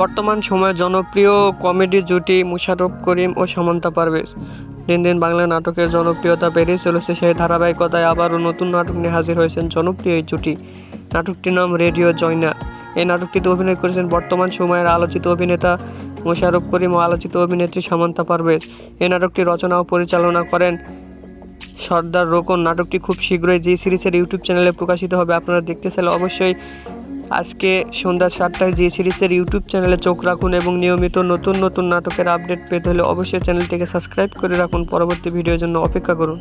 বর্তমান সময়ে জনপ্রিয় কমেডি জুটি মুশারফ করিম ও সামান্তা পারভেজ। দিন দিন বাংলা নাটকের জনপ্রিয়তা বেড়েই চলেছে সেই ধারাবাহিকতায় আবারও নতুন নাটক নিয়ে হাজির হয়েছেন জনপ্রিয় এই জুটি। নাটকটির নাম রেডিও জয়না। এই নাটকটিতে অভিনয় করেছেন বর্তমান সময়ের আলোচিত অভিনেতা মোশারফ করিম ও আলোচিত অভিনেত্রী সামান্তা পারভেজ। এই নাটকটি রচনা ও পরিচালনা করেন সর্দার রোকন। নাটকটি খুব শীঘ্রই জি সিরিজের ইউটিউব চ্যানেলে প্রকাশিত হবে। আপনারা দেখতে চাইলে অবশ্যই আজকে সন্ধ্যা সাতটায় জি সিরিজের ইউটিউব চ্যানেলে চোখ রাখুন এবং নিয়মিত নতুন নতুন নাটকের আপডেট পেতে হলে অবশ্যই চ্যানেলটিকে সাবস্ক্রাইব করে রাখুন। পরবর্তী ভিডিওর জন্য অপেক্ষা করুন।